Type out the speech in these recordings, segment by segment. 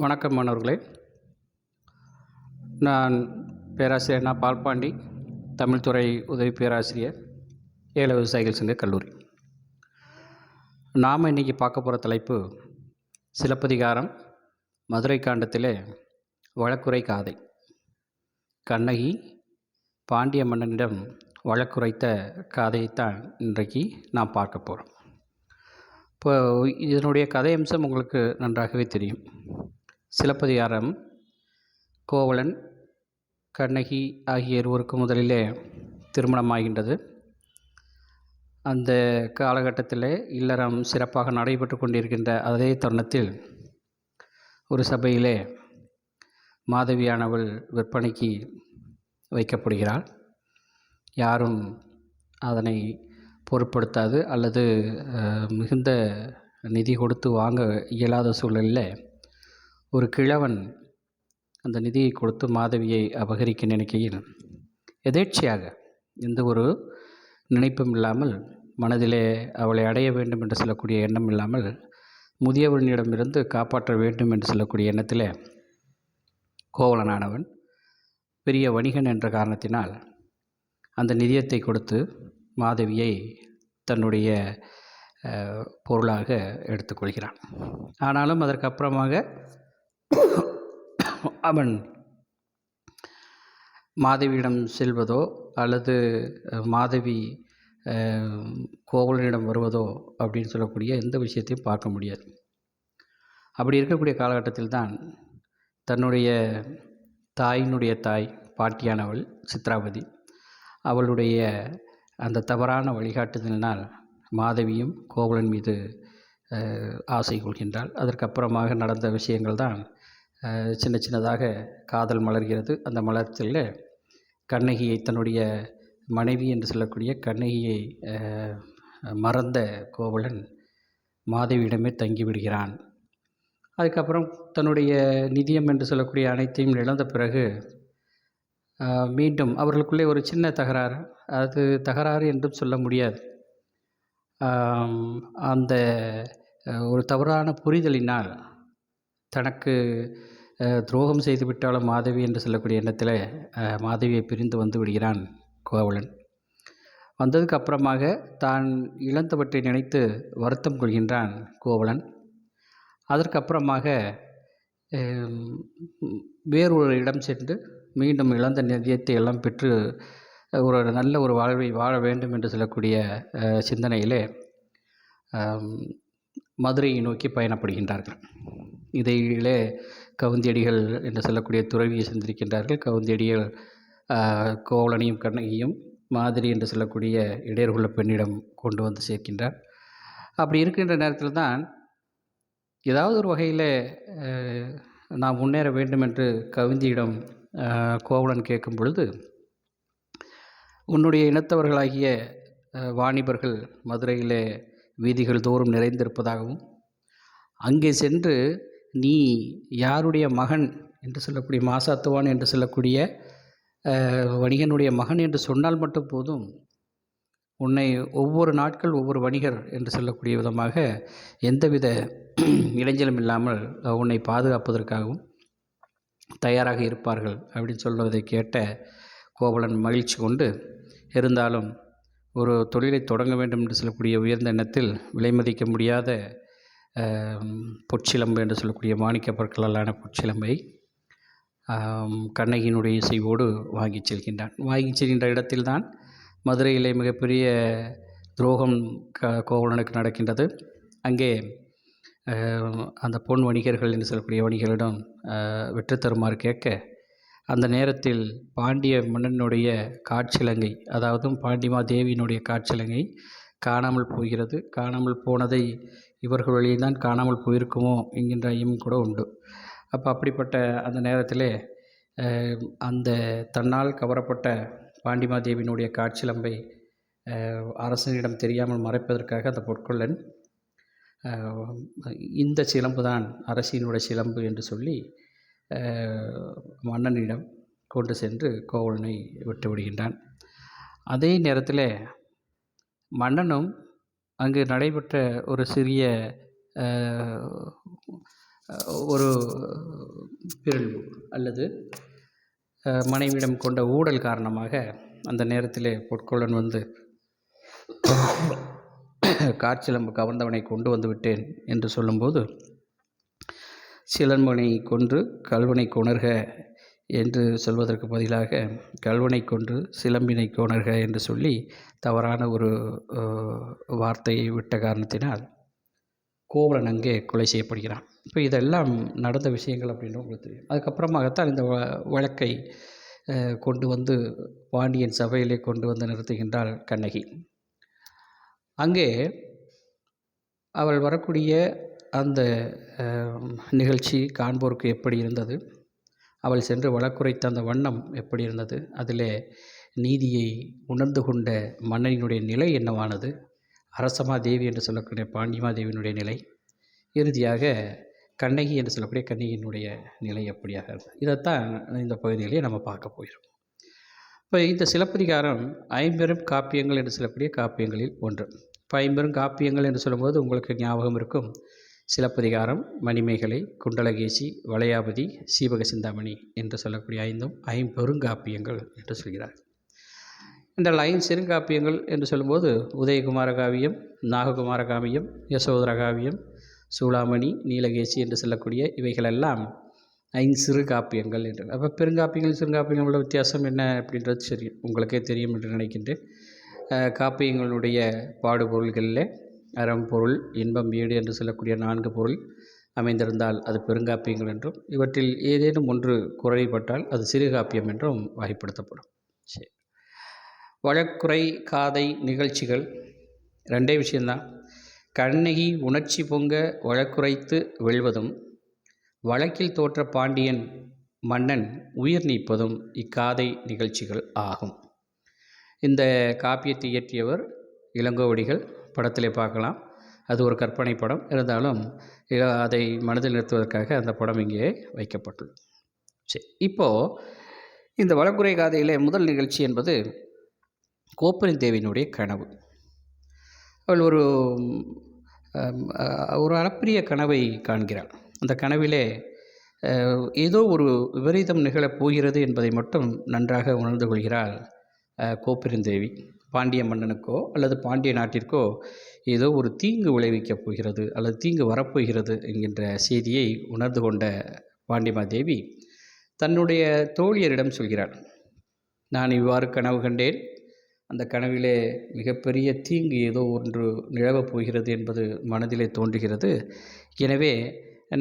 வணக்கம் மாணவர்களே. நான் பேராசிரியர் நான் பால்பாண்டி தமிழ்துறை உதவி பேராசிரியர் ஏல விவசாயிகள் சங்க கல்லூரி. நாம் இன்றைக்கி பார்க்க போகிற தலைப்பு சிலப்பதிகாரம் மதுரை காண்டத்தில் வழக்குரை காதை. கண்ணகி பாண்டிய மன்னனிடம் வழக்குரைத்த காதையைத்தான் இன்றைக்கு நாம் பார்க்க போகிறோம் இப்போ இதனுடைய கதை அம்சம் உங்களுக்கு நன்றாகவே தெரியும். சிலப்பதிகாரம் கோவலன் கண்ணகி ஆகிய இருவருக்கு முதலிலே திருமணமாகின்றது. அந்த காலகட்டத்தில் இல்லறம் சிறப்பாக நடைபெற்று கொண்டிருக்கின்ற அதே தருணத்தில் ஒரு சபையிலே மாதவியானவள் விற்பனைக்கு வைக்கப்படுகிறாள். யாரும் அதனை பொருட்படுத்தாது அல்லது மிகுந்த நிதி கொடுத்து வாங்க இயலாத சூழலில் ஒரு கிழவன் அந்த நிதியை கொடுத்து மாதவியை அபகரிக்க நினைக்கையில் எதேட்சையாக எந்த ஒரு நினைப்பும் இல்லாமல் மனதிலே அவளை அடைய வேண்டும் என்று சொல்லக்கூடிய எண்ணம் இல்லாமல் முதியவனிடமிருந்து காப்பாற்ற வேண்டும் என்று சொல்லக்கூடிய எண்ணத்தில் கோவலனானவன் பெரிய வணிகன் என்ற காரணத்தினால் அந்த நிதியத்தை கொடுத்து மாதவியை தன்னுடைய பொருளாக எடுத்துக்கொள்கிறான். ஆனாலும் அதற்கப்புறமாக அவன் மாதவியிடம் செல்வதோ அல்லது மாதவி கோவலனிடம் வருவதோ அப்படின்னு சொல்லக்கூடிய எந்த விஷயத்தையும் பார்க்க முடியாது. அப்படி இருக்கக்கூடிய காலகட்டத்தில் தான் தன்னுடைய தாயினுடைய தாய் பாட்டியானவள் சித்ராவதி அவளுடைய அந்த தவறான வழிகாட்டுதலினால் மாதவியும் கோவலன் மீது ஆசை கொள்கின்றாள். அதற்கப்புறமாக நடந்த விஷயங்கள் தான் சின்ன சின்னதாக காதல் மலர்கிறது. அந்த மலர்ச்சியில் கண்ணகியை தன்னுடைய மனைவி என்று சொல்லக்கூடிய கண்ணகியை மறந்த கோவலன் மாதவியிடமே தங்கிவிடுகிறான் அதுக்கப்புறம் தன்னுடைய நிதியம் என்று சொல்லக்கூடிய அனைத்தையும் இழந்த பிறகு மீண்டும் அவர்களுக்குள்ளே ஒரு சின்ன தகராறு. அது தகராறு என்றும் சொல்ல முடியாது. அந்த ஒரு தவறான புரிதலினால் தனக்கு துரோகம் செய்து விட்டாலும் மாதவி என்று சொல்லக்கூடிய எண்ணத்தில் மாதவியை பிரிந்து வந்து விடுகிறான் கோவலன். வந்ததுக்கு அப்புறமாக தான் இழந்தவற்றை நினைத்து வருத்தம் கொள்கின்றான் கோவலன். அதற்கப்புறமாக வேறு ஒரு வேறொரு இடம் சென்று மீண்டும் இழந்த நிதியத்தை எல்லாம் பெற்று ஒரு நல்ல ஒரு வாழ்வை வாழ வேண்டும் என்று சொல்லக்கூடிய சிந்தனையிலே மதுரையை நோக்கி பயணப்படுகின்றார்கள். இதையிலே கவுந்தியடிகள் என்று சொல்லக்கூடிய துறவியை சந்திருக்கின்றார்கள் கவுந்தியடிகள் கோவலனையும் கண்ணகியும் மாதிரி என்று சொல்லக்கூடிய இடையர்குள்ள பெண்ணிடம் கொண்டு வந்து சேர்க்கின்றார். அப்படி இருக்கின்ற நேரத்தில் தான் ஏதாவது ஒரு வகையில் நான் முன்னேற வேண்டும் என்று கவிந்தியிடம் கோவலன் கேட்கும் பொழுது உன்னுடைய இனத்தவர்களாகிய வாணிபர்கள் மதுரையிலே வீதிகள் தோறும் நிறைந்திருப்பதாகவும் அங்கே சென்று நீ யாருடைய மகன் என்று சொல்லக்கூடிய மாசாத்துவான் என்று சொல்லக்கூடிய வணிகனுடைய மகன் என்று சொன்னால் மட்டும் போதும். உன்னை ஒவ்வொரு நாட்கள் ஒவ்வொரு வணிகர் என்று சொல்லக்கூடிய விதமாக எந்தவித இடைஞ்சலும் இல்லாமல் உன்னை பாதுகாப்பதற்காகவும் தயாராக இருப்பார்கள் அப்படின்னு சொல்வதை கேட்ட கோவலன் மகிழ்ச்சி கொண்டு இருந்தாலும் ஒரு தொழிலை தொடங்க வேண்டும் என்று சொல்லக்கூடிய உயர்ந்த எண்ணத்தில் விலை மதிக்க முடியாத பொற்சிலம்பு என்று சொல்லக்கூடிய மாணிக்க பொருட்களாலான பொற்சிலம்பை கண்ணகியினுடைய இசைவோடு வாங்கிச் செல்கின்றான். வாங்கிச் செல்கின்ற இடத்தில்தான் மதுரையிலே மிகப்பெரிய துரோகம் க கோவலனுக்கு நடக்கின்றது. அங்கே அந்த பொன் வணிகர்கள் என்று சொல்லக்கூடிய வணிகர்களிடம் வெற்றி தருமாறு கேட்க அந்த நேரத்தில் பாண்டிய மன்னனுடைய காட்சிலங்கை அதாவது பாண்டிமா தேவியினுடைய காட்சிலங்கை காணாமல் போகிறது. காணாமல் போனதை இவர்கள் வழியில்தான் காணாமல் போயிருக்குமோ என்கின்ற ஐயம் கூட உண்டு. அப்போ அப்படிப்பட்ட அந்த நேரத்தில் அந்த தன்னால் கவரப்பட்ட பாண்டிமாதேவியினுடைய காட்சிலம்பை அரசனிடம் தெரியாமல் மறைப்பதற்காக அந்த பொற்கொள்ளன் இந்த சிலம்பு தான் அரசியினுடைய சிலம்பு என்று சொல்லி மன்னனிடம் கொண்டு சென்று கோவலனை விட்டு விடுகின்றான். அதே நேரத்தில் மன்னனும் அங்கு நடைபெற்ற ஒரு சிறிய ஒரு பிறழ்வு அல்லது மனைவிடம் மனைவியிடம் கொண்ட ஊடல் காரணமாக அந்த நேரத்தில் பொற்கொள்ளன் வந்து காற்றிலம்பு கவர்ந்தவனை கொண்டு வந்து விட்டேன் என்று சொல்லும்போது சிலம்பனை கொன்று கல்வனை கொணர்க என்று சொல்வதற்கு பதிலாக கல்வனை கொன்று சிலம்பினை கொணர்க என்று சொல்லி தவறான ஒரு வார்த்தையை விட்ட காரணத்தினால் கோவலன் அங்கே கொலை செய்யப்படுகிறான். இப்போ இதெல்லாம் நடந்த விஷயங்கள் அப்படின்னு உங்களுக்கு தெரியும். அதுக்கப்புறமாகத்தான் இந்த வ வழக்கை கொண்டு வந்து பாண்டியன் சபையிலே கொண்டு வந்து நிறுத்துகின்றாள் கண்ணகி. அங்கே அவள் வரக்கூடிய அந்த நிகழ்ச்சி காண்போருக்கு எப்படி இருந்தது? அவள் சென்று வழக்குரைத்த அந்த வண்ணம் எப்படி இருந்தது? அதிலே நீதியை உணர்ந்து கொண்ட மன்னனினுடைய நிலை என்னவானது? அரசமாதேவி என்று சொல்லக்கூடிய பாண்டியமாதேவியினுடைய நிலை? இறுதியாக கண்ணகி என்று சொல்லக்கூடிய கண்ணகியினுடைய நிலை எப்படியாக இருந்தது? இதைத்தான் இந்த பகுதியிலேயே நம்ம பார்க்க போயிடும் இப்போ இந்த சிலப்பதிகாரம் ஐம்பெரும் காப்பியங்கள் என்று சொல்லக்கூடிய காப்பியங்களில் ஒன்று. இப்போ ஐம்பெரும் காப்பியங்கள் என்று சொல்லும்போது உங்களுக்கு ஞாபகம் இருக்கும். சிலப்பதிகாரம் மணிமேகலை குண்டலகேசி வளையாபதி சீவக சிந்தாமணி என்று சொல்லக்கூடிய ஐந்தும் ஐம்பெருங்காப்பியங்கள் என்று சொல்கிறார். இந்த ஐந்து சிறுங்காப்பியங்கள் என்று சொல்லும்போது உதயகுமார காவியம் நாககுமார காவியம் யசோதர காவியம் சூளாமணி நீலகேசி என்று சொல்லக்கூடிய இவைகளெல்லாம் ஐந்து சிறு காப்பியங்கள் என்று. அப்போ பெருங்காப்பியங்கள் சிறுங்காப்பியங்கள் உள்ள வித்தியாசம் என்ன அப்படின்றது சரி உங்களுக்கே தெரியும் என்று நினைக்கின்றேன். காப்பியங்களுடைய பாடுபொருள்களில் அறம் பொருள் இன்பம் வீடு என்று சொல்லக்கூடிய நான்கு பொருள் அமைந்திருந்தால் அது பெருங்காப்பியங்கள் என்றும் இவற்றில் ஏதேனும் ஒன்று குறைபட்டால் அது சிறுகாப்பியம் என்றும் வகைப்படுத்தப்படும். சரி. வழக்குறை காதை நிகழ்ச்சிகள் ரெண்டே விஷயந்தான் கண்ணகி உணர்ச்சி பொங்க வழக்குரைத்து வெல்வதும் வழக்கில் தோற்ற பாண்டியன் மன்னன் உயிர் நீப்பதும் இக்காதை நிகழ்ச்சிகள் ஆகும். இந்த காப்பியத்தை இயற்றியவர் இளங்கோவடிகள். படத்திலே பார்க்கலாம். அது ஒரு கற்பனை படம். இருந்தாலும் அதை மனதில் நிறுத்துவதற்காக அந்த படம் இங்கே வைக்கப்பட்டுள்ளது. சரி இப்போது இந்த வழக்குரை காதையிலே முதல் நிகழ்ச்சி என்பது கோப்பரின் தேவியினுடைய கனவு. அவள் ஒரு ஒரு அளப்பிரிய கனவை காண்கிறாள். அந்த கனவிலே ஏதோ ஒரு விபரீதம் நிகழப் போகிறது என்பதை மட்டும் நன்றாக உணர்ந்து கொள்கிறாள் கோப்பெருந்தேவி பாண்டிய மன்னனுக்கோ அல்லது பாண்டிய நாட்டிற்கோ ஏதோ ஒரு தீங்கு விளைவிக்கப் போகிறது அல்லது தீங்கு வரப்போகிறது என்கின்ற செய்தியை உணர்ந்து கொண்ட பாண்டியமாதேவி தன்னுடைய தோழியரிடம் சொல்கிறாள் நான் இவ்வாறு கனவு கண்டேன். அந்த கனவிலே மிகப்பெரிய தீங்கு ஏதோ ஒன்று நிலவப் போகிறது என்பது மனதிலே தோன்றுகிறது. எனவே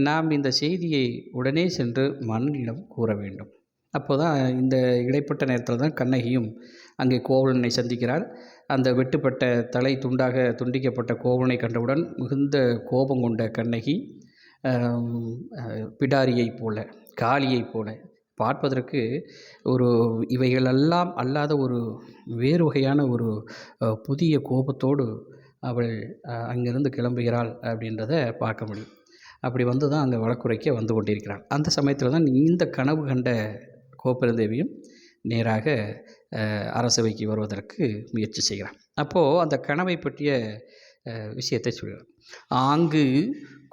நாம் இந்த செய்தியை உடனே சென்று மன்னனிடம் கூற வேண்டும். அப்போதான் இந்த இடைப்பட்ட நேரத்தில் தான் கண்ணகியும் அங்கே கோவலனை சந்திக்கிறாள் அந்த வெட்டுப்பட்ட தலை துண்டாக துண்டிக்கப்பட்ட கோவலனை கண்டவுடன் மிகுந்த கோபம் கொண்ட கண்ணகி பிடாரியைப் போல காளியைப் போல பார்ப்பதற்கு ஒரு இவைகளெல்லாம் அல்லாத ஒரு வேறு வகையான ஒரு புதிய கோபத்தோடு அவள் அங்கிருந்து கிளம்புகிறாள் அப்படின்றத பார்க்க முடியும். அப்படி வந்து தான் அங்கே வழக்குரைக்க வந்து கொண்டிருக்கிறாள் அந்த சமயத்தில் தான் இந்த கனவு கண்ட கோப்பெருந்தேவியும் நேராக அரசவைக்கு வருவதற்கு முயற்சி செய்கிறான். அப்போது அந்த கனவை பற்றிய விஷயத்தை சொல்கிறார் ஆங்கு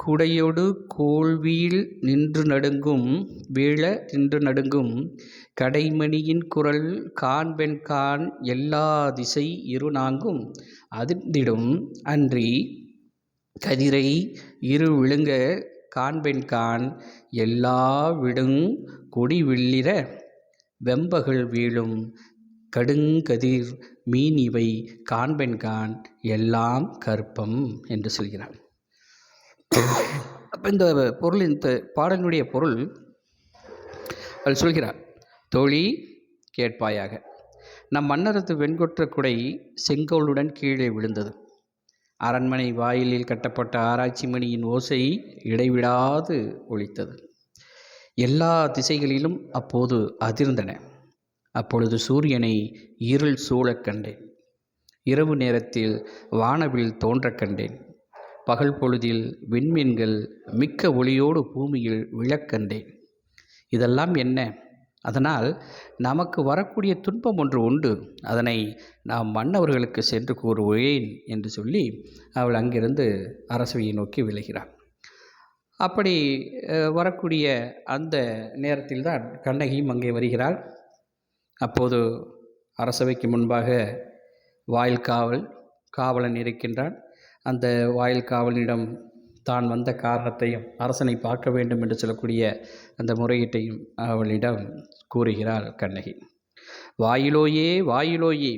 குடையோடு கோல்வியில் நின்று நடுங்கும் வீழ நின்று நடுங்கும் கடைமணியின் குரல் காண்பெண் கான் எல்லா திசை இரு நான்கும் அதிர்ந்திடும் அன்றி கதிரை இரு விழுங்க காண்பெண் கான் எல்லா விடுங் கொடி விள்ளிர வெம்பகல் வீழும் கடுங்கதிர் மீன் இவை காண்பென்கான் எல்லாம் கற்பம் என்று சொல்கிறான். அப்போ இந்த பொருள் இந்த பாடலினுடைய பொருள் அவள் சொல்கிறார் தோழி கேட்பாயாக. நம் மன்னரது வெண்கொற்ற குடை செங்கோலுடன் கீழே விழுந்தது. அரண்மனை வாயிலில் கட்டப்பட்ட ஆராய்ச்சி மணியின் ஓசை இடைவிடாது ஒழித்தது எல்லா திசைகளிலும் அப்போது அதிர்ந்தன. அப்பொழுது சூரியனை இருள் சூழக் கண்டேன். இரவு நேரத்தில் வானவில் தோன்றக் கண்டேன். பகல் பொழுதில் விண்மீன்கள் மிக்க ஒளியோடு பூமியில் விழக்கண்டேன் இதெல்லாம் என்ன? அதனால் நமக்கு வரக்கூடிய துன்பம் ஒன்று உண்டு. அதனை நாம் மன்னவர்களுக்கு சென்று கூறுவேன் என்று சொல்லி அவள் அங்கிருந்து அரசவையை நோக்கி விளைகிறாள் அப்படி வரக்கூடிய அந்த நேரத்தில் தான் கண்ணகியும் அங்கே வருகிறாள். அப்போது அரசவைக்கு முன்பாக வாயில் காவல் காவலன் இருக்கின்றான். அந்த வாயில் காவலனிடம் தான் வந்த காரணத்தையும் அரசனை பார்க்க வேண்டும் என்று சொல்லக்கூடிய அந்த முறையீட்டையும் அவளிடம் கூறுகிறாள் கண்ணகி. வாயிலோயே வாயிலோயே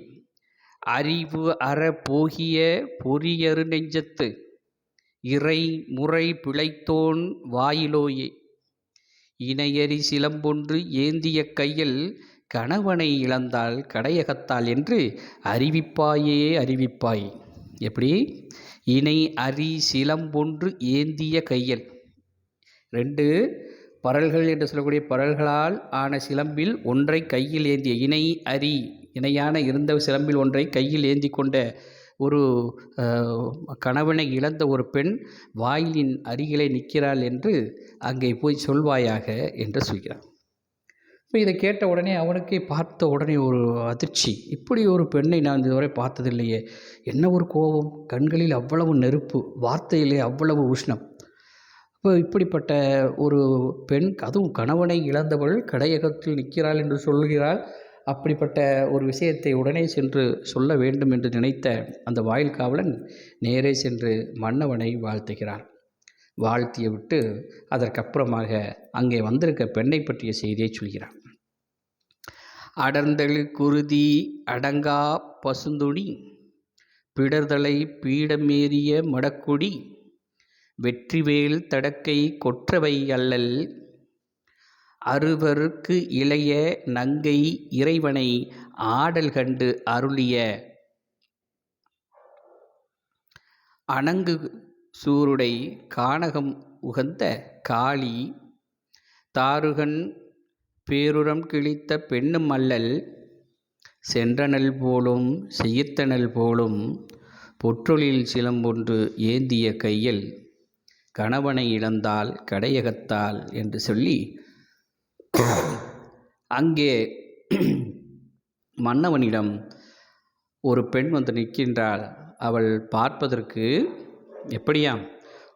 அறிவு அற போகிய பொறியரு நெஞ்சத்து இறை முறை பிழைத்தோன் வாயிலோயே இணையறி சிலம்பொன்று ஏந்திய கையில் கணவனை இழந்தால் கடையகத்தால் என்று அறிவிப்பாயே அறிவிப்பாய். எப்படி? இணை அரி சிலம்பொன்று ஏந்திய கையல். ரெண்டு பரல்கள் என்று சொல்லக்கூடிய பரல்களால் ஆன சிலம்பில் ஒன்றை கையில் ஏந்திய இணை அரி இணையான இருந்த சிலம்பில் ஒன்றை கையில் ஏந்தி கொண்ட ஒரு கணவனை இழந்த ஒரு பெண் வாயிலின் அருகிலே நிற்கிறாள் என்று அங்கே போய் சொல்வாயாக என்று சொல்கிறான். இப்போ இதை கேட்ட உடனே அவனுக்கே பார்த்த உடனே ஒரு அதிர்ச்சி. இப்படி ஒரு பெண்ணை நான் இதுவரை பார்த்ததில்லையே. என்ன ஒரு கோபம்? கண்களில் அவ்வளவு நெருப்பு வார்த்தையிலே அவ்வளவு உஷ்ணம். இப்போ இப்படிப்பட்ட ஒரு பெண் அதுவும் கணவனை இழந்தவள் கடையகத்தில் நிற்கிறாள் என்று சொல்கிறாள். அப்படிப்பட்ட ஒரு விஷயத்தை உடனே சென்று சொல்ல வேண்டும் என்று நினைத்த அந்த வாயில் காவலன் நேரே சென்று மன்னவனை வாழ்த்துகிறார் வாழ்த்திய விட்டு அதற்கப்புறமாக அங்கே வந்திருக்க பெண்ணை பற்றிய செய்தியை சொல்கிறார் அடர்ந்தழு குருதி அடங்கா பசுந்துணி பிடர்தலை பீடமேறிய மடக்குடி வெற்றிவேல் தடக்கை கொற்றவை அல்லல் அறுவருக்கு இளைய நங்கை இறைவனை ஆடல் கண்டு அருளிய அணங்கு சூருடை கானகம் உகந்த காளி தாருகன் பேருரம் கிழித்த பெண்ணும் அல்லல் சென்றனல் போலும் செயிர்த்தனல் போலும் பொற்றொழில் சிலம்பொன்று ஏந்திய கையில் கணவனை இழந்தால் கடையகத்தால் என்று சொல்லி அங்கே மன்னவனிடம் ஒரு பெண் வந்து நிற்கின்றாள். அவள் பார்ப்பதற்கு எப்படியாம்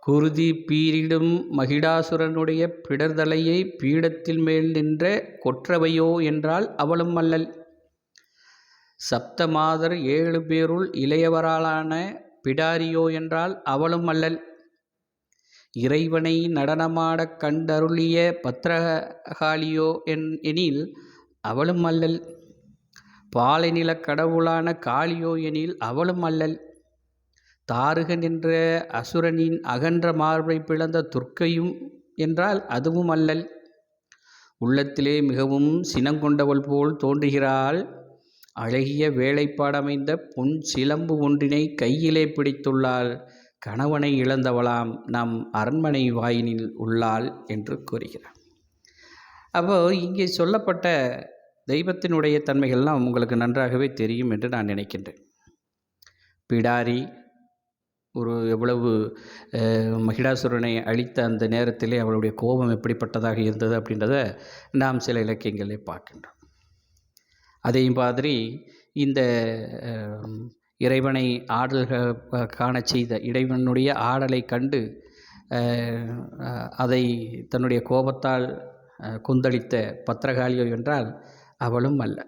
குருதி பீரிடும் மகிடாசுரனுடைய பிடர்தலையை பீடத்தில் மேல் நின்ற கொற்றவையோ என்றால் அவளும் அல்லல். சப்தமாதர் ஏழு பேருள் இளையவராளான பிடாரியோ என்றால் அவளும் அல்லல். இறைவனை நடனமாடக் கண்டருளிய பத்திரகாளியோ என் எனில் அவளும் அல்லல். பாலைநில கடவுளான காளியோ எனில் அவளும் அல்லல். தாருகன் என்ற அசுரனின் அகன்ற மார்பை பிளந்த துர்க்கையும் என்றால் அதுவும் அல்லல். உள்ளத்திலே மிகவும் சினங்கொண்டவள் போல் தோன்றுகிறாள். அழகிய வேலைப்பாடமைந்த பொன் சிலம்பு ஒன்றினை கையிலே பிடித்துள்ளாள். கணவனை இழந்தவளாம் நம் அரண்மனை வாயினில் உள்ளாள் என்று கூறுகிறார். அப்போ இங்கே சொல்லப்பட்ட தெய்வத்தினுடைய தன்மைகள்லாம் உங்களுக்கு நன்றாகவே தெரியும் என்று நான் நினைக்கின்றேன். பிடாரி ஒரு எவ்வளவு அஹ், மகிடாசுரனை அழித்த அந்த நேரத்திலே அவளுடைய கோபம் எப்படிப்பட்டதாக இருந்தது அப்படின்றத நாம் சில இலக்கியங்களை பார்க்கின்றோம். அதே மாதிரி இந்த இறைவனை ஆடல்கள் காண காணச் செய்த இறைவனுடைய ஆடலை கண்டு அதை தன்னுடைய கோபத்தால் கொந்தளித்த பத்திரகாளியோ என்றால் அவளும் அல்ல.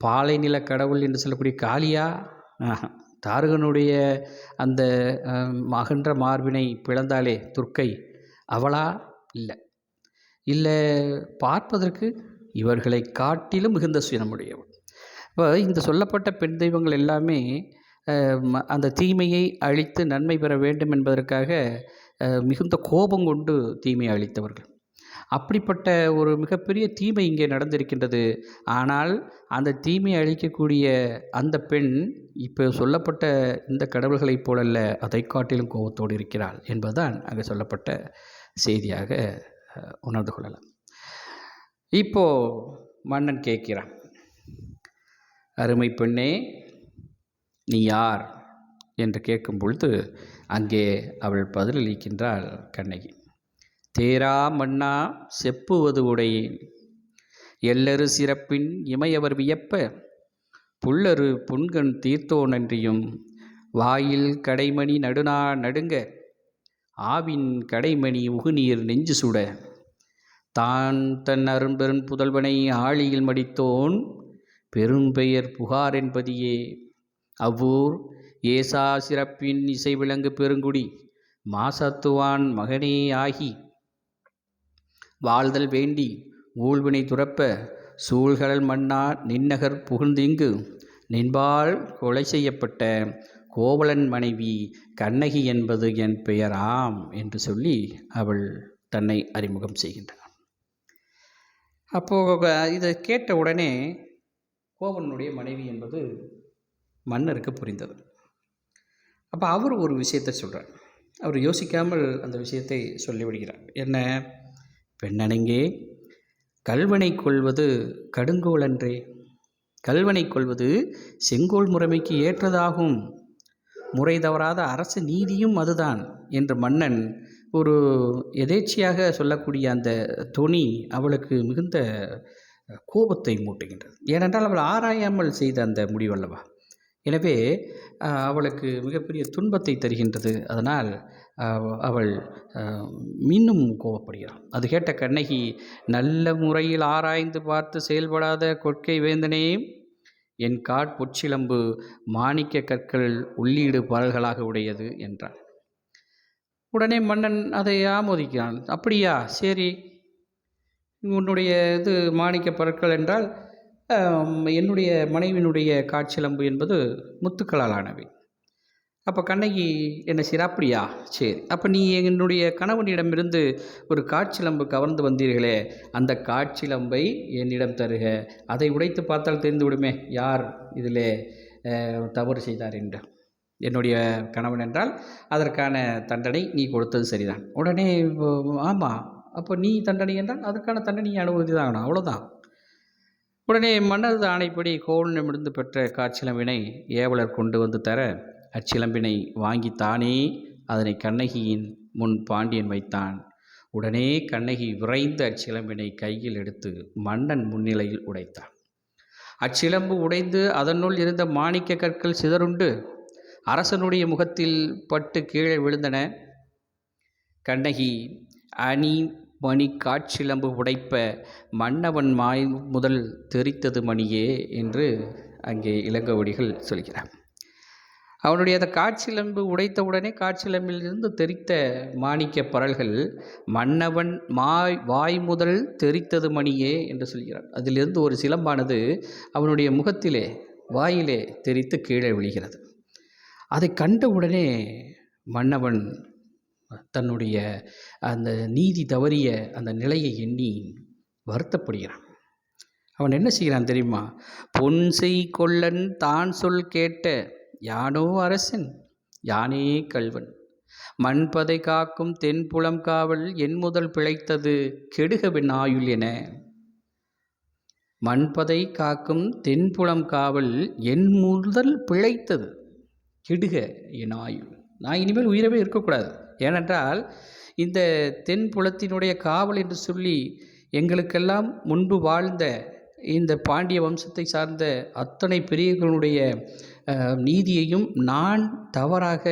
பாலை நில கடவுள் என்று சொல்லக்கூடிய காளியா? தாரகனுடைய அந்த மகன்ற அகன்ற மார்பினை பிளந்தாலே துர்க்கை அவளா? இல்லை. இல்லை பார்ப்பதற்கு இவர்களை காட்டிலும் மிகுந்த சுயனமுடையவள் இப்போ இந்த சொல்லப்பட்ட பெண் தெய்வங்கள் எல்லாமே அந்த தீமையை அழித்து நன்மை பெற வேண்டும் என்பதற்காக மிகுந்த கோபம் கொண்டு தீமையை அழித்தவர்கள். அப்படிப்பட்ட ஒரு மிகப்பெரிய தீமை இங்கே நடந்திருக்கின்றது. ஆனால் அந்த தீமையை அழிக்கக்கூடிய அந்த பெண் இப்போ சொல்லப்பட்ட இந்த கடவுள்களைப் போலல்ல அதை காட்டிலும் கோபத்தோடு இருக்கிறாள் என்பதுதான் அங்கே சொல்லப்பட்ட செய்தியாக உணர்ந்து கொள்ளலாம். இப்போ மன்னன் கேட்கிறான் அருமை பெண்ணே நீ யார்? என்று கேட்கும் பொழுது அங்கே அவள் பதிலளிக்கின்றாள் கண்ணகி. தேரா மன்னா செப்புவது உடையேன் எல்லரு சிறப்பின் இமையவர் வியப்ப புல்லரு புன்கண் தீர்த்தோ நன்றியும். வாயில் கடைமணி நடுநா நடுங்க ஆவின் கடைமணி உகுநீர் நெஞ்சு சுட. தான் தன் அரும்பெரும் புதல்வனை ஆழியில் மடித்தோன் பெரும்பெயர் புகார் என்பதியே அவ்வூர் ஏசா சிறப்பின் இசை விலங்கு பெருங்குடி மாசத்துவான் மகனே ஆகி. வாழ்தல் வேண்டி ஊழ்வினை துறப்ப சூழ்கடல் மன்னா நின்னகர் புகுந்திங்கு நின்பால் கொலை செய்யப்பட்ட கோவலன் மனைவி கண்ணகி என்பது என் பெயராம் என்று சொல்லி அவள் தன்னை அறிமுகம் செய்கின்றாள் அப்போது இதை கேட்ட உடனே கோவலனுடைய மனைவி என்பது மன்னருக்கு புரிந்தது. அப்போ அவர் ஒரு விஷயத்தை சொல்கிறார் அவர் யோசிக்காமல் அந்த விஷயத்தை சொல்லிவிடுகிறார். என்ன? பெண்ணணங்கே கல்வனை கொள்வது கடுங்கோல் அன்றே கல்வனை கொள்வது செங்கோல் முறைமைக்கு ஏற்றதாகும். முறை தவறாத அரசு நீதியும் அதுதான் என்று மன்னன் ஒரு எதேச்சியாக சொல்லக்கூடிய அந்த துணி அவளுக்கு மிகுந்த கோபத்தை மூட்டுகின்றது. ஏனென்றால் அவள் ஆராயாமல் செய்த அந்த முடிவல்லவா எனவே அவளுக்கு மிகப்பெரிய துன்பத்தை தருகின்றது. அதனால் அவள் மீண்டும் கோபப்படுகிறாள் அது கேட்ட கண்ணகி நல்ல முறையில் ஆராய்ந்து பார்த்து செயல்படாத கொற்கை வேந்தனே என் காட் பொற்சிலம்பு மாணிக்க கற்கள் உள்ளீடு பரல்களாக உடையது என்றான் உடனே மன்னன் அதை ஆமோதிக்கிறான். அப்படியா? சரி. உன்னுடைய இது மாணிக்க பற்கள் என்றால் என்னுடைய மனைவியினுடைய காட்சிலம்பு என்பது முத்துக்களால் ஆனவை அப்போ கண்ணகி என்ன செய்றா அப்படியா சரி அப்போ நீ என்னுடைய கணவனிடமிருந்து ஒரு காட்சிலம்பு கவர்ந்து வந்தீர்களே அந்த காட்சிலம்பை என்னிடம் தருக. அதை உடைத்து பார்த்தால் தெரிந்து விடுமே யார் இதில் தவறு செய்தார் என்று. என்னுடைய கணவன் என்றால் அதற்கான தண்டனை நீ கொடுத்தது சரிதான். உடனே ஆமாம் அப்போ நீ தண்டனை என்றால் அதற்கான தண்டனை நீ தான் ஆகணும் அவ்வளோதான் உடனே மன்னரது ஆணைப்படி கோவலனிடமிருந்து பெற்ற காச்சிலம்பினை ஏவலர் கொண்டு வந்து தர அச்சிலம்பினை வாங்கி தானே அதனை கண்ணகியின் முன் பாண்டியன் வைத்தான். உடனே கண்ணகி விரைந்து அச்சிலம்பினை கையில் எடுத்து மன்னன் முன்னிலையில் உடைத்தான். அச்சிலம்பு உடைந்து அதனுள் இருந்த மாணிக்க கற்கள் சிதறுண்டு அரசனுடைய முகத்தில் பட்டு கீழே விழுந்தன. கண்ணகி அணி மணி காட்சிலம்பு உடைப்ப மன்னவன் மாய் முதல் தெரித்தது மணியே என்று அங்கே இளங்கோவடிகள் சொல்கிறார். அவனுடைய அந்த காட்சிலம்பு உடைத்தவுடனே காட்சிலம்பிலிருந்து தெரித்த மாணிக்க பரல்கள் மன்னவன் மாய் வாய் முதல் தெரித்தது மணியே என்று சொல்கிறான் அதிலிருந்து ஒரு சிலம்பானது அவனுடைய முகத்திலே வாயிலே தெரித்து கீழே விழுகிறது. அதை கண்டவுடனே மன்னவன் தன்னுடைய அந்த நீதி தவறிய அந்த நிலையை எண்ணி வருத்தப்படுகிறான். அவன் என்ன செய்கிறான் தெரியுமா? பொன்செய் கொள்ளன் தான் சொல் கேட்ட யானோ அரசன் யானே கல்வன் மண்பதை காக்கும் தென்புலம் காவல் என் முதல் பிழைத்தது கெடுகவின் ஆயுள் என. மண்பதை காக்கும் தென்புலம் காவல் என் முதல் பிழைத்தது கெடுக என் ஆயுள். நான் இனிமேல் உயிரவே இருக்கக்கூடாது. ஏனென்றால் இந்த தென் புலத்தினுடைய காவல் என்று சொல்லி எங்களுக்கெல்லாம் முன்பு வாழ்ந்த இந்த பாண்டிய வம்சத்தை சார்ந்த அத்தனை பெரியவர்களுடைய நீதியையும் நான் தவறாக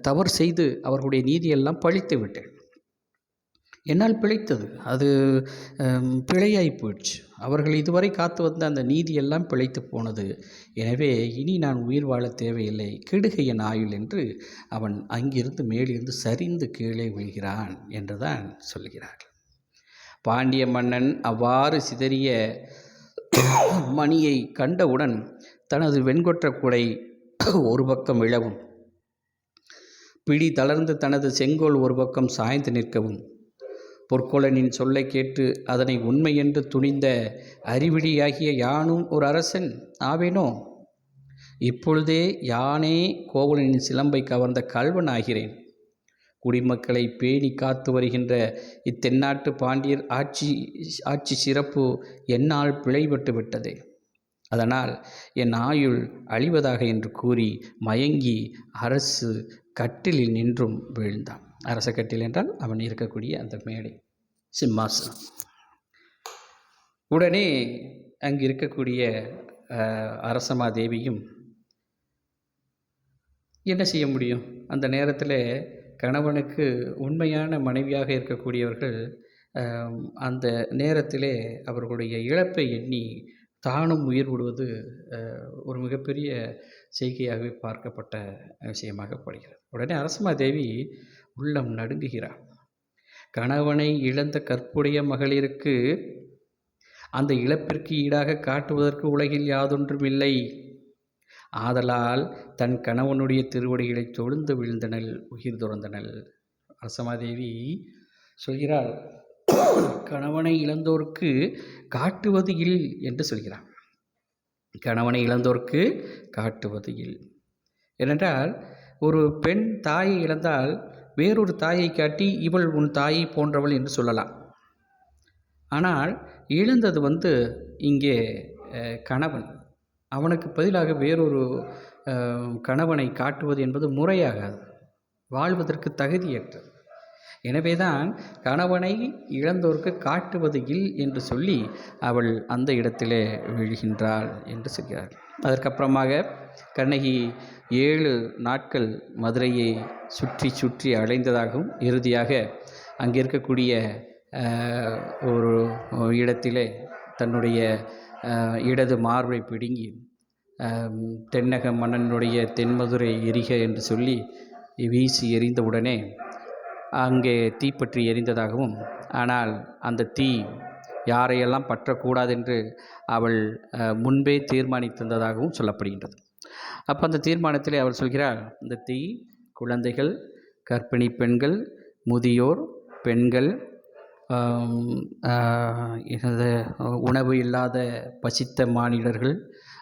தவறு செய்து அவர்களுடைய நீதியெல்லாம் பழித்து விட்டேன் என்னால் பிழைத்தது. அது பிழையாய் போயிடுச்சு. அவர்கள் இதுவரை காத்து வந்த அந்த நீதியெல்லாம் பிழைத்து போனது. எனவே இனி நான் உயிர் வாழ தேவையில்லை. கெடுகையன் ஆயுள் என்று அவன் அங்கிருந்து மேலிருந்து சரிந்து கீழே விழுகிறான் என்றுதான் சொல்கிறார்கள். பாண்டிய மன்னன் அவ்வாறு சிதறிய மணியை கண்டவுடன் தனது வெண்கொற்ற கூடை ஒரு பக்கம் விழவும் பிடி தளர்ந்து தனது செங்கோல் ஒரு பக்கம் சாய்ந்து நிற்கவும். பொற்கொலனின் சொல்லை கேட்டு அதனை உண்மை என்று துணிந்த அறிவிடியாகிய யானும் ஒரு அரசன் ஆவேனோ? இப்பொழுதே யானே கோவலனின் சிலம்பை கவர்ந்த கல்வன் ஆகிறேன். குடிமக்களை பேணி காத்து வருகின்ற இத்தென்னாட்டு பாண்டியர் ஆட்சி ஆட்சி சிறப்பு என்னால் பிழைபட்டு விட்டதே அதனால் என் ஆயுள் அழிவதாக என்று கூறி மயங்கி அரசு கட்டிலில் நின்றும் வீழ்ந்தான். அரச கட்டில் என்றால் அவன் இருக்கக்கூடிய அந்த மேடை சிம்மாசனம். உடனே அங்கு இருக்கக்கூடிய அரசமாதேவியும் என்ன செய்ய முடியும்? அந்த நேரத்தில் கணவனுக்கு உண்மையான மனைவியாக இருக்கக்கூடியவர்கள் அந்த நேரத்திலே அவர்களுடைய இழப்பை எண்ணி தானும் உயிர் விடுவது ஒரு மிகப்பெரிய செய்கையாகவே பார்க்கப்பட்ட விஷயமாக படுகிறது. உடனே அரசமாதேவி உள்ளம் நடுங்குகிறார் கணவனை இழந்த கற்புடைய மகளிருக்கு அந்த இழப்பிற்கு ஈடாக காட்டுவதற்கு உலகில் யாதொன்றும் இல்லை ஆதலால் தன் கணவனுடைய திருவடிகளை தொழுந்து விழுந்தனள் உயிர் துறந்தனள். அரசமாதேவி சொல்கிறாள் கணவனை இழந்தோருக்கு காட்டுவது இல் என்று சொல்கிறான். கணவனை இழந்தோருக்கு காட்டுவது இல். ஏனென்றால் ஒரு பெண் தாயை இழந்தால் வேறொரு தாயை காட்டி இவள் உன் தாயை போன்றவள் என்று சொல்லலாம். ஆனால் இழந்தது வந்து இங்கே கணவன். அவனுக்கு பதிலாக வேறொரு கணவனை காட்டுவது என்பது முறையாகாது. வாழ்வதற்கு தகுதியற்றது. எனவேதான் கணவனை இழந்தோருக்கு காட்டுவது இல் என்று சொல்லி அவள் அந்த இடத்திலே விழுகின்றாள் என்று சொல்கிறார். அதற்கப்புறமாக கண்ணகி ஏழு நாட்கள் மதுரையை சுற்றி சுற்றி அலைந்ததாகவும் இறுதியாக அங்கே இருக்கக்கூடிய ஒரு இடத்திலே தன்னுடைய இடது மார்பை பிடுங்கி தென்னக மன்னனுடைய தென்மதுரை எரிக என்று சொல்லி வீசி எறிந்தவுடனே அங்கே தீப்பற்றி எரிந்ததாகவும் ஆனால் அந்த தீ யாரையெல்லாம் பற்றக்கூடாது என்று அவள் முன்பே தீர்மானித்திருந்ததாகவும் சொல்லப்படுகின்றது. அப்போ அந்த தீர்மானத்திலே அவள் சொல்கிறாள் இந்த தீ குழந்தைகள் கர்ப்பிணி பெண்கள் முதியோர் பெண்கள் எனது உணவு இல்லாத பசித்த மானிடர்கள்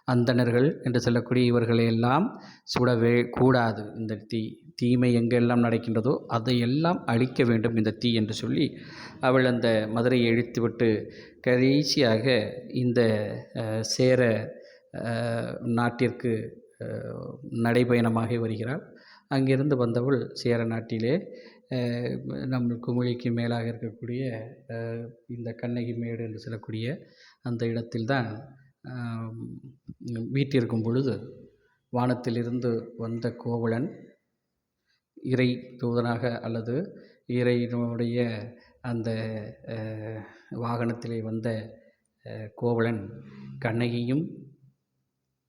அந்தணர்கள் என்று சொல்லக்கூடிய இவர்களையெல்லாம் சுடவே கூடாது. இந்த தீ தீமை எங்கெல்லாம் நடக்கின்றதோ அதையெல்லாம் அழிக்க வேண்டும் இந்த தீ என்று சொல்லி அவள் அந்த மதுரையை இழுத்துவிட்டு கடைசியாக இந்த சேர நாட்டிற்கு நடைபயணமாக வருகிறாள். அங்கிருந்து வந்தவள் சேர நாட்டிலே நம் குமிழிக்கு மேலாக இருக்கக்கூடிய இந்த கண்ணகி மேடு என்று சொல்லக்கூடிய அந்த இடத்தில்தான் வீற்றிருக்கும் பொழுது வானத்திலிருந்து வந்த கோவலன் இறை தூதனாக அல்லது இறையினுடைய அந்த வாகனத்திலே வந்த கோவலன் கண்ணகியும்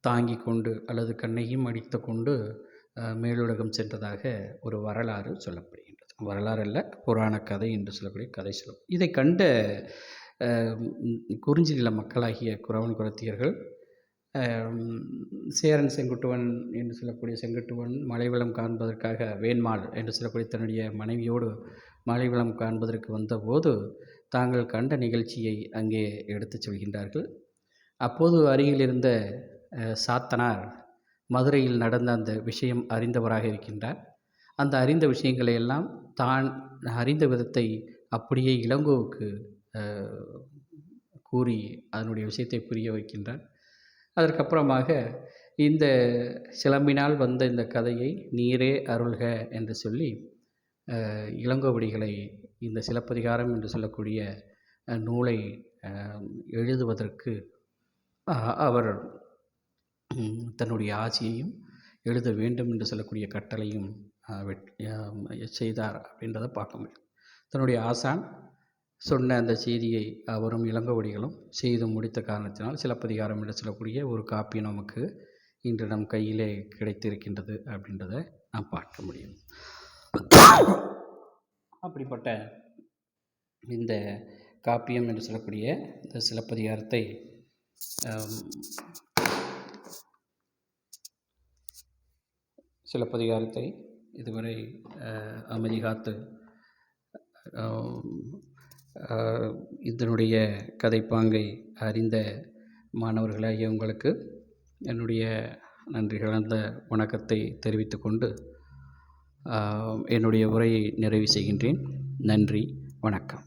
தாங்கி கொண்டு அல்லது கண்ணையும் அடித்து கொண்டு மேலுலகம் சென்றதாக ஒரு வரலாறு சொல்லப்படுகின்றது. வரலாறு அல்ல புராண கதை என்று சொல்லக்கூடிய கதை சொல்லும் இதை கண்ட குறிஞ்சி நில மக்களாகிய குறவன் குரத்தியர்கள் சேரன் செங்குட்டுவன் என்று சொல்லக்கூடிய செங்குட்டுவன் மலைவளம் காண்பதற்காக வேண்மாள் என்று சொல்லக்கூடிய தன்னுடைய மனைவியோடு மலைவளம் காண்பதற்கு வந்தபோது தாங்கள் கண்ட நிகழ்ச்சியை அங்கே எடுத்துச் சொல்கின்றார்கள். அப்போது அருகில் இருந்த சாத்தனார் மதுரையில் நடந்த அந்த விஷயம் அறிந்தவராக இருக்கின்றார். அந்த அறிந்த விஷயங்களை எல்லாம் தான் அறிந்த விதத்தை அப்படியே இளங்கோவுக்கு கூறி அதனுடைய விஷயத்தை புரிய வைக்கின்றார். அதற்கப்புறமாக இந்த சிலம்பினால் வந்த இந்த கதையை நீரே அருள்க என்று சொல்லி இளங்கோவடிகளை இந்த சிலப்பதிகாரம் என்று சொல்லக்கூடிய நூலை எழுதுவதற்கு அவர் தன்னுடைய ஆட்சியையும் எழுத வேண்டும் என்று சொல்லக்கூடிய கட்டளையும் செய்தார் அப்படின்றத பார்க்க முடியும். தன்னுடைய ஆசான் சொன்ன அந்த செய்தியை அவரும் இளங்கோவடிகளும் செய்து முடித்த காரணத்தினால் சிலப்பதிகாரம் என்று சொல்லக்கூடிய ஒரு காப்பி நமக்கு இன்று நம் கையிலே கிடைத்திருக்கின்றது அப்படின்றத நாம் பார்க்க முடியும். அப்படிப்பட்ட இந்த காப்பியம் என்று சொல்லக்கூடிய இந்த சிலப்பதிகாரத்தை சிலப்பதிகாரத்தை இதுவரை அமைதி காத்து இதனுடைய கதைப்பாங்கை அறிந்த மாணவர்களாகிய உங்களுக்கு என்னுடைய நன்றி கலந்த வணக்கத்தை தெரிவித்துக்கொண்டு என்னுடைய உரையை நிறைவு செய்கின்றேன். நன்றி. வணக்கம்.